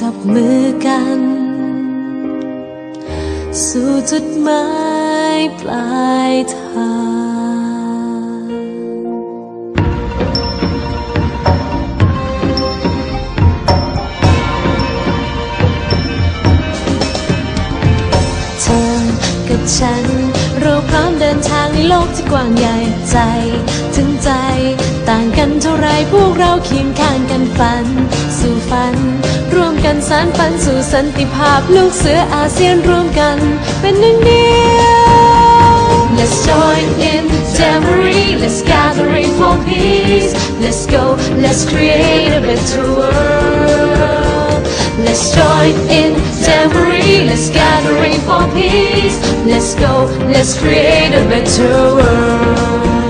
จับมือกัน สู่จุดหมายปลายทางเธอกับฉัน เราพร้อมเดินทางในโลกที่กว้างใหญ่ใจ ถึงใจ ต่างกันเท่าไรพวกเราเคียงข้างกันฝัน สู่ฝัน กันสานฝันสู่สันติภาพ ลูกเสืออาเซียนร่วมกัน เป็นหนึ่งเดียว Let's join in Jamboree Let's gather in for peace Let's go Let's create a better world Let's join in Jamboree Let's gather in for peace Let's go Let's create a better world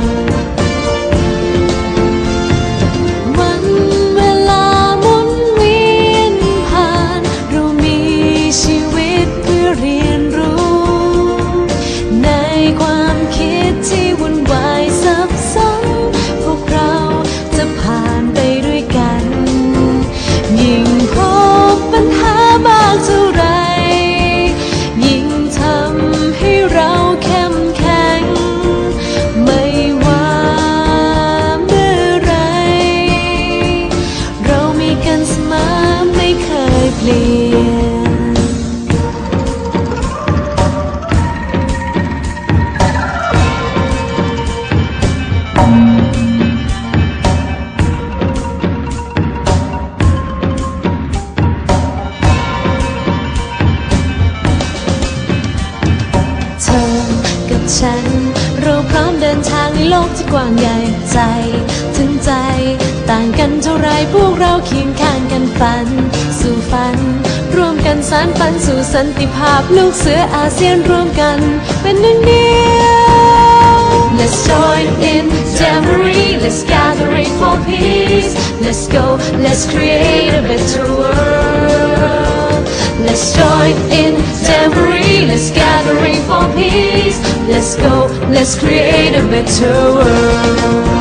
ต่างกันเท่าไรพวกเราเคียงข้างกันฝัน สู่ฝัน ร่วมกันสานฝันสู่สันติภาพลูกเสืออาเซียนร่วมกันเป็นหนึ่งเดียว Let's join in Jamboree Let's gather in for peace Let's go Let's create a better world Let's join in Jamboree Let's gather in for peace Let's go Let's create a better world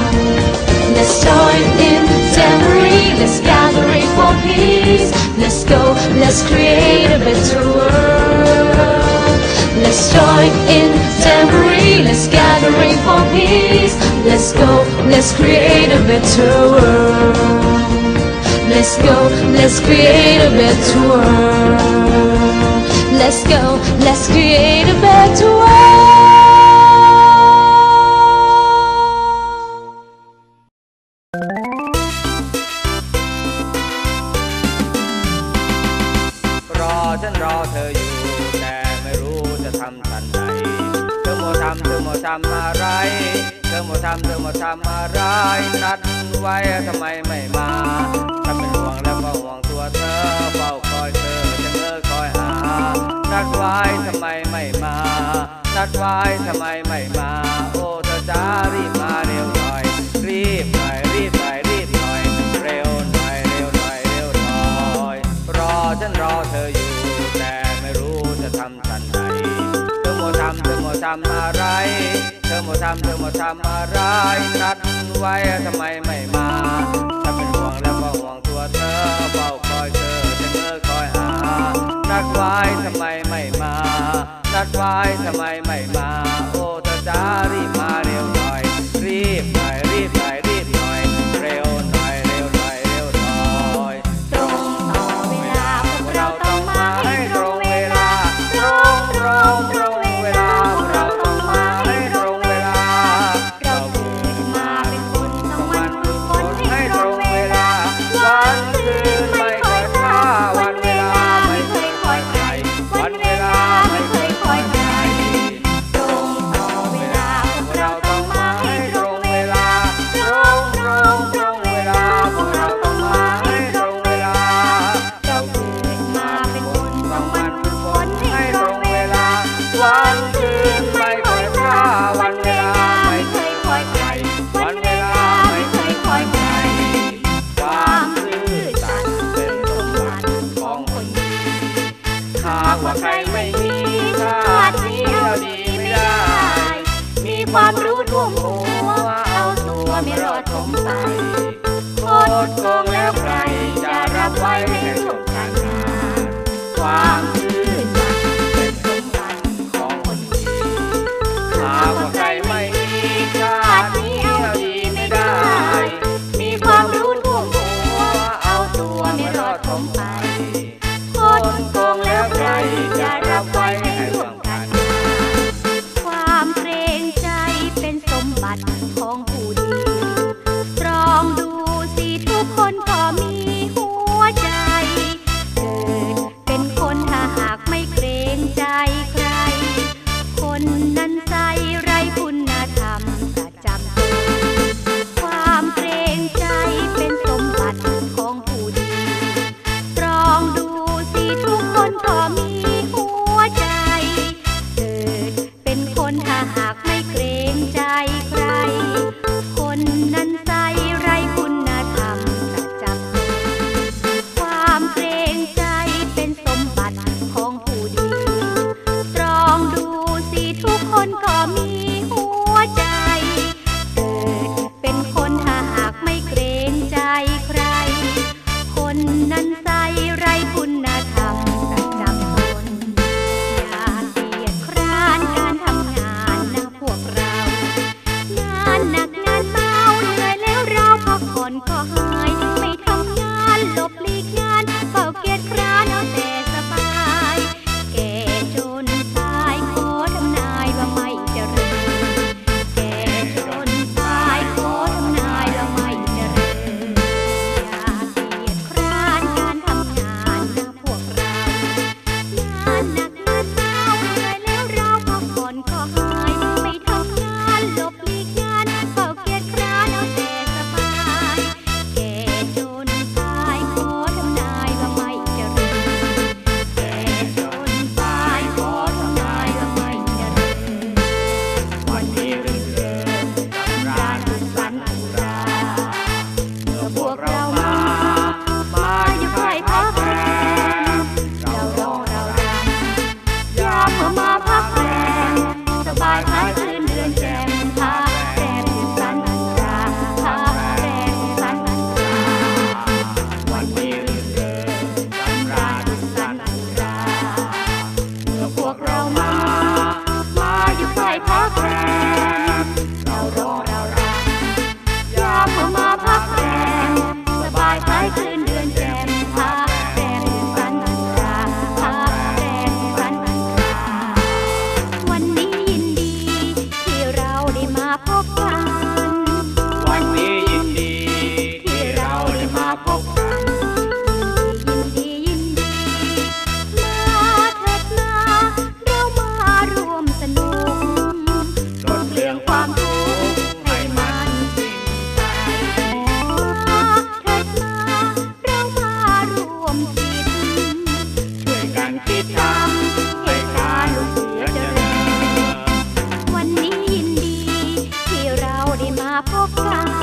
Let's join in Jamboree Let's gather in for peace. Let's go. Let's create a better world. Let's join in Jamboree Let's gather in for peace. Let's go. Let's create a better world. Let's go, let's create a better world. Let's go, let's create a better world. ไว้ทำไมไม่มา นัดไว้ทำไมไม่มา โอ้เธอจ้ารีบมาเร็วหน่อย รีบหน่อยรีบหน่อยรีบหน่อย เร็วหน่อยเร็วหน่อยเร็วหน่อย รอฉันรอเธออยู่ แต่ไม่รู้จะทำทันใดเธอโมทำเธอโมทำอะไร เธอโมทำเธอโมทำอะไร นัดไว้ทำไมไม่มา ถ้าเป็นห่วงแล้วก็ห่วงตัวเธอเฝ้าคอยเธอ นัดไว้ทำไมไม่มา นัดไว้ทำไมไม่มา โอ้เธอจ้ารีบมา มาพบกัน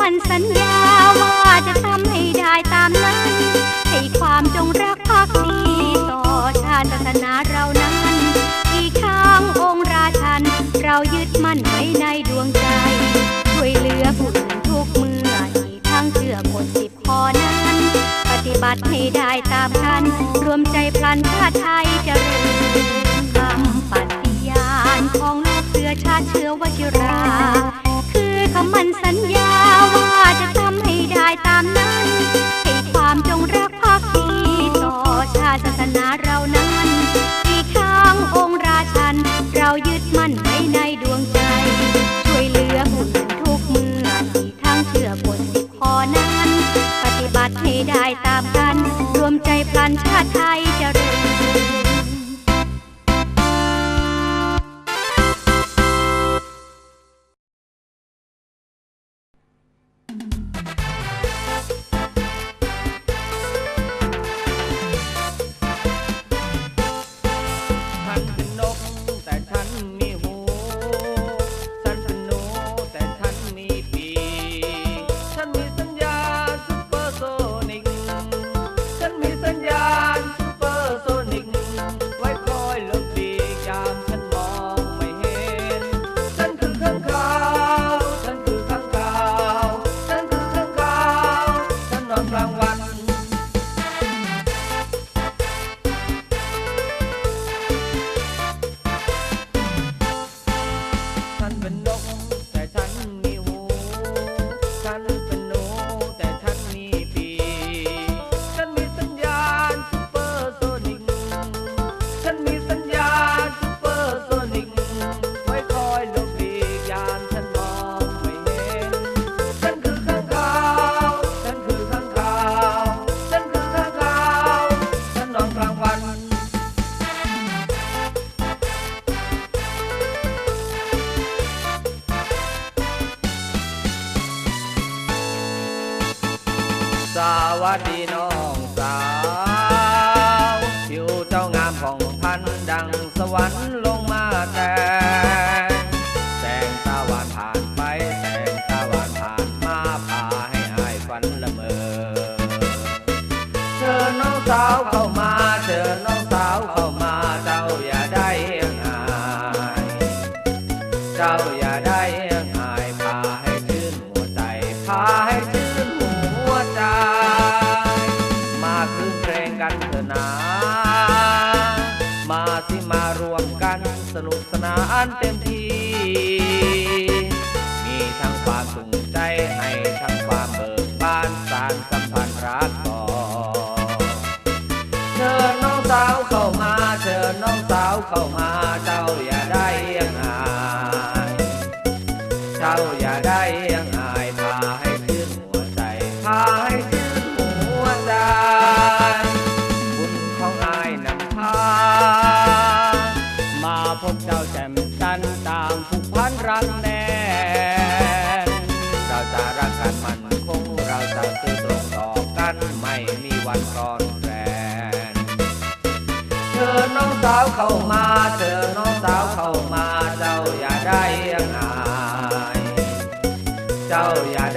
มันสัญญาว่าจะทำให้ได้ตามนั้น ให้ความจงรักภักดีต่อชาติศาสนาเรานั้น อีกข้างองค์ราชัน เรายึดมั่นไว้ในดวงใจ ช่วยเหลือผู้อื่นทุกเมื่ออีกทั้งเชื่อคนสิบข้อนั้น ปฏิบัติให้ได้ตามกัน รวมใจพลันชาติไทยจะริญ child. เศร้าอย่าได้ยังอายพาให้ขึ้นหัวใจพาให้ขึ้นหัวใจบุญของอายนำพามาพบเจ้าแจ่มจันตามผูกพันรักแน่เราจะรักกันมันคงเราจะซื่อตรงต่อกันไม่มีวันกรอนแรงเธอน้องสาวเข้ามาเธอน้องสาวเข้ามา 加入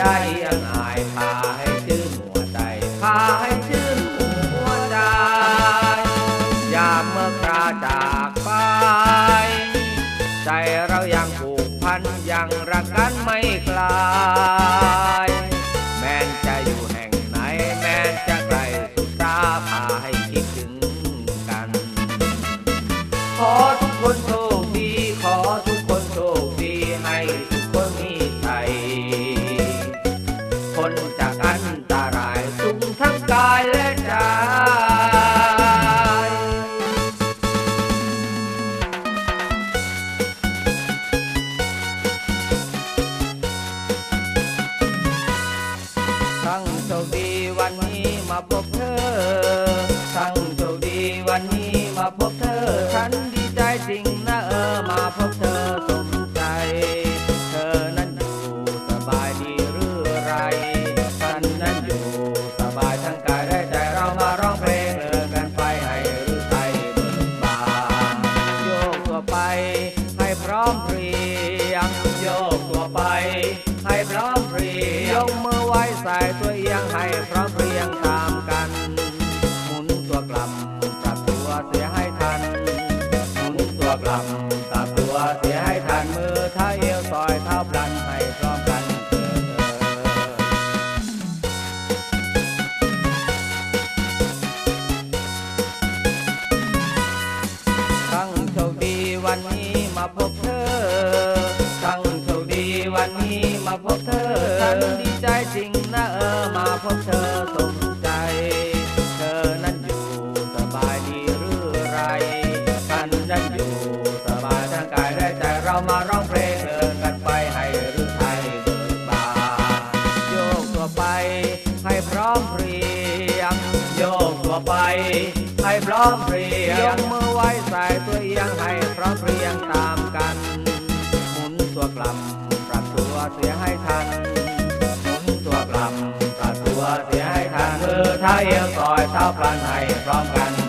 กลับตัดตัวเสียให้ทันมือไทย เพรียงโยกตัวไป ให้พร้อมเพรียงมือไว้ใส่ตัวเอียงให้พร้อมเพรียงตามกัน หมุนตัวกลับปรับตัวเสียให้ทัน หมุนตัวกลับปรับตัวเสียให้ทันมือไท้ยเอียงต่อยเท้าพลันให้พร้อมกัน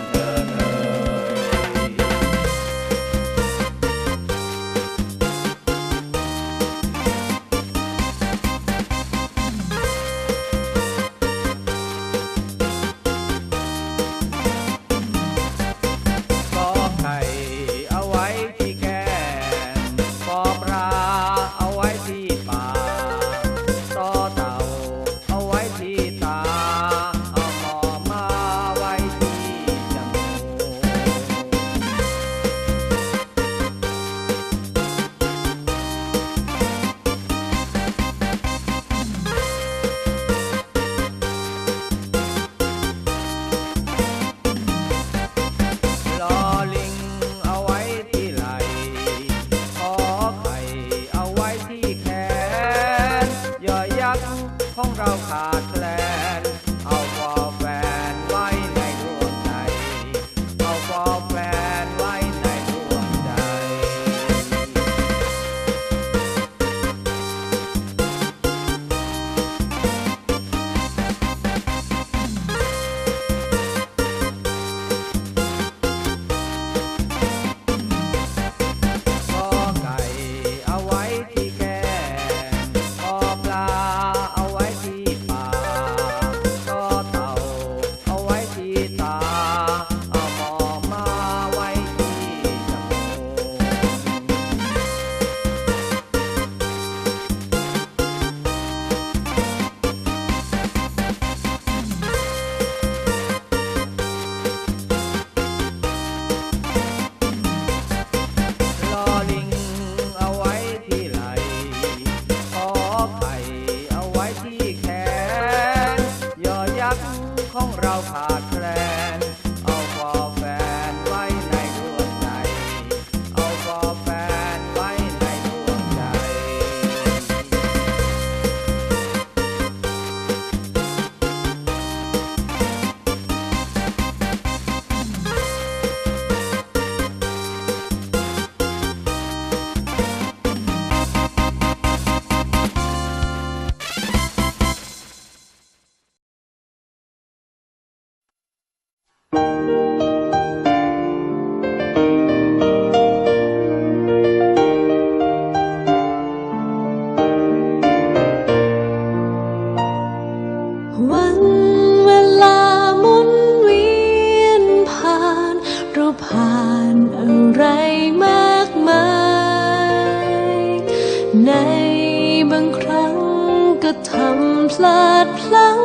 ดพลั้ง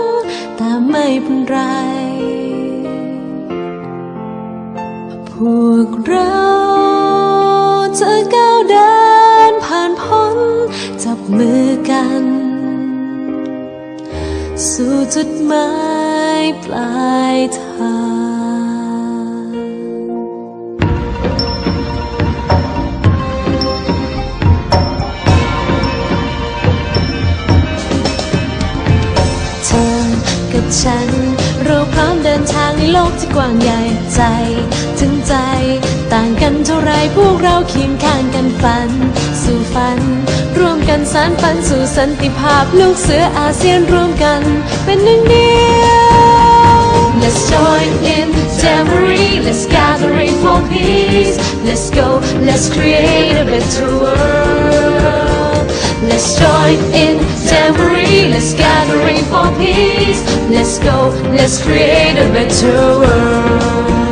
แต่ไม่เป็นไร พวกเราจะก้าวเดินผ่านพ้นจับมือกัน สู่จุดหมายปลายทาง ฉัน เราพร้อมเดินทางในโลกที่กว้างใหญ่ใจ ถึงใจ ต่างกันเท่าไรพวกเราเคียงข้างกันฝัน สู่ฝัน ร่วมกันสารฝันสู่สันติภาพลูกเสืออาเซียนร่วมกัน เป็นหนึ่งเดียว Let's join in Jamboree Let's gathering for peace Let's go Let's create a better world Let's join in Jamboree Let's gathering for peace. Let's go Let's create a better world